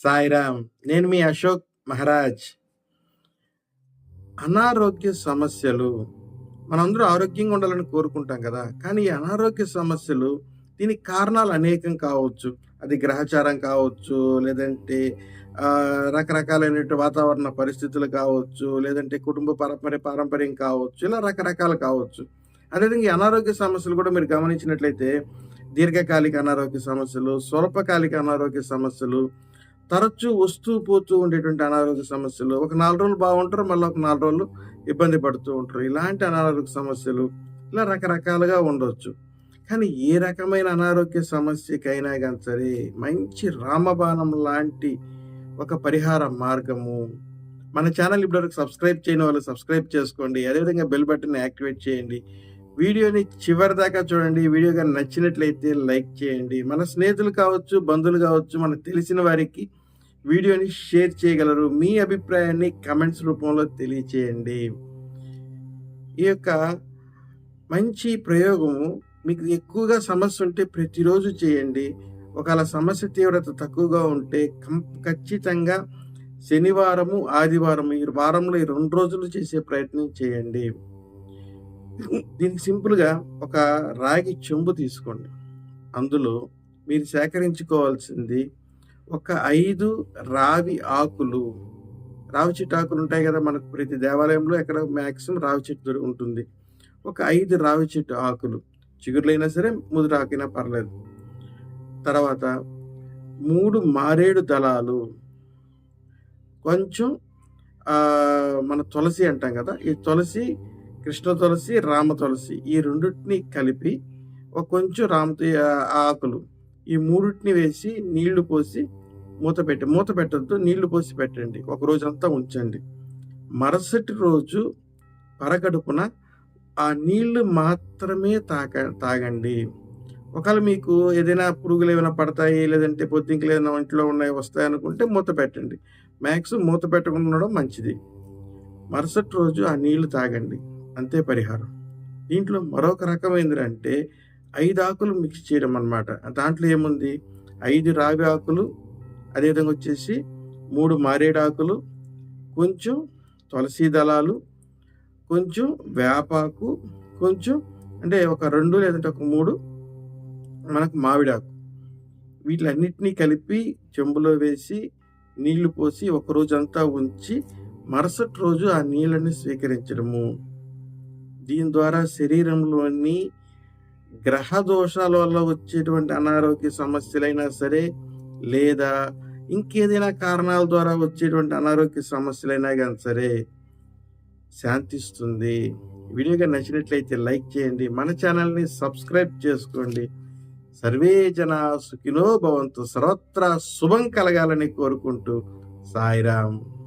సాయిరామ్ నేను మీ అశోక్ మహారాజ్. అనారోగ్య సమస్యలు మనందరూ ఆరోగ్యంగా ఉండాలని కోరుకుంటాం కదా కానీ ఈ అనారోగ్య సమస్యలు దీనికి కారణాలు అనేకం కావచ్చు. అది గ్రహచారం కావచ్చు లేదంటే రకరకాలైన వాతావరణ పరిస్థితులు కావచ్చు లేదంటే కుటుంబ పరంపర పారంపర్యం కావచ్చు ఇలా రకరకాలు కావచ్చు. అదేవిధంగా ఈ అనారోగ్య సమస్యలు కూడా మీరు గమనించినట్లయితే దీర్ఘకాలిక అనారోగ్య సమస్యలు స్వల్పకాలిక అనారోగ్య సమస్యలు తరచూ వస్తూ పోతూ ఉండేటువంటి అనారోగ్య సమస్యలు ఒక నాలుగు రోజులు బాగుంటారు మళ్ళీ ఒక నాలుగు రోజులు ఇబ్బంది పడుతూ ఉంటారు. ఇలాంటి అనారోగ్య సమస్యలు ఇలా రకరకాలుగా ఉండవచ్చు కానీ ఏ రకమైన అనారోగ్య సమస్యకైనా కానీ సరే మంచి రామబాణం లాంటి ఒక పరిహార మార్గము. మన ఛానల్ ఇప్పటివరకు సబ్స్క్రైబ్ చేయని వాళ్ళు సబ్స్క్రైబ్ చేసుకోండి. అదేవిధంగా బెల్ బటన్ యాక్టివేట్ చేయండి. వీడియోని చివరి దాకా చూడండి. వీడియో కానీ నచ్చినట్లయితే లైక్ చేయండి. మన స్నేహితులు కావచ్చు బంధువులు కావచ్చు మనకు తెలిసిన వారికి వీడియోని షేర్ చేయగలరు. మీ అభిప్రాయాన్ని కమెంట్స్ రూపంలో తెలియచేయండి. ఈ యొక్క మంచి ప్రయోగము మీకు ఎక్కువగా సమస్య ఉంటే ప్రతిరోజు చేయండి. ఒకవేళ సమస్య తీవ్రత తక్కువగా ఉంటే కం- ఖచ్చితంగా శనివారము ఆదివారం ఈ వారంలో ఈ రెండు రోజులు చేసే ప్రయత్నం చేయండి. దీనికి సింపుల్గా ఒక రాగి చెంబు తీసుకోండి. అందులో మీరు సేకరించుకోవాల్సింది ఒక ఐదు రావి ఆకులు. రావి చెట్టు ఆకులు ఉంటాయి కదా మనకు ప్రతి దేవాలయంలో ఎక్కడ మ్యాక్సిమం రావి చెట్టు ఉంటుంది. ఒక ఐదు రావి చెట్టు ఆకులు. చిగురులైనా సరే ముదురు ఆకైనా పర్లేదు. తర్వాత మూడు మారేడు దళాలు. కొంచెం మన తులసి అంటాం కదా ఈ తులసి కృష్ణ తులసి రామ తులసి ఈ రెండింటిని కలిపి ఒక కొంచెం రామ ఆకులు. ఈ మూడింటిని వేసి నీళ్ళు పోసి మూత పెట్టి మూత పెట్టద్దు నీళ్ళు పోసి పెట్టండి. ఒక రోజు అంతా ఉంచండి. మరుసటి రోజు పరగడుపున ఆ నీళ్ళు మాత్రమే తాక తాగండి. ఒకవేళ మీకు ఏదైనా పురుగులు ఏమైనా పడతాయి లేదంటే పొద్దుంకలు ఏదైనా ఇంట్లో ఉన్నాయి వస్తాయి అనుకుంటే మూత పెట్టండి. మ్యాక్స్ మూత పెట్టకుండా ఉండడం మంచిది. మరుసటి రోజు ఆ నీళ్ళు తాగండి. అంతే పరిహారం. దీంట్లో మరొక రకం ఏంటంటే ఐదు ఆకులు మిక్స్ చేయడం అన్నమాట. దాంట్లో ఏముంది? ఐదు రావి ఆకులు అదేవిధంగా వచ్చేసి మూడు మారేడు ఆకులు కొంచెం తులసి దళాలు కొంచెం వేపాకు కొంచెం అంటే ఒక రెండు లేదంటే ఒక మూడు మనకు మామిడాకు. వీటిలన్నిటినీ కలిపి చెంబులో వేసి నీళ్ళు పోసి ఒక రోజంతా ఉంచి మరుసటి రోజు ఆ నీళ్ళని స్వీకరించడము. దీని ద్వారా శరీరంలోని గ్రహ దోషాల వల్ల వచ్చేటువంటి అనారోగ్య సమస్యలైనా సరే లేదా ఇంకేదైనా కారణాల ద్వారా వచ్చేటువంటి అనారోగ్య సమస్యలైనా కానీ సరే శాంతిస్తుంది. వీడియోగా నచ్చినట్లయితే లైక్ చేయండి. మన ఛానల్ని సబ్స్క్రైబ్ చేసుకోండి. సర్వే జన సుఖినో భవంతు. సర్వత్రా శుభం కలగాలని కోరుకుంటూ సాయిరామ్.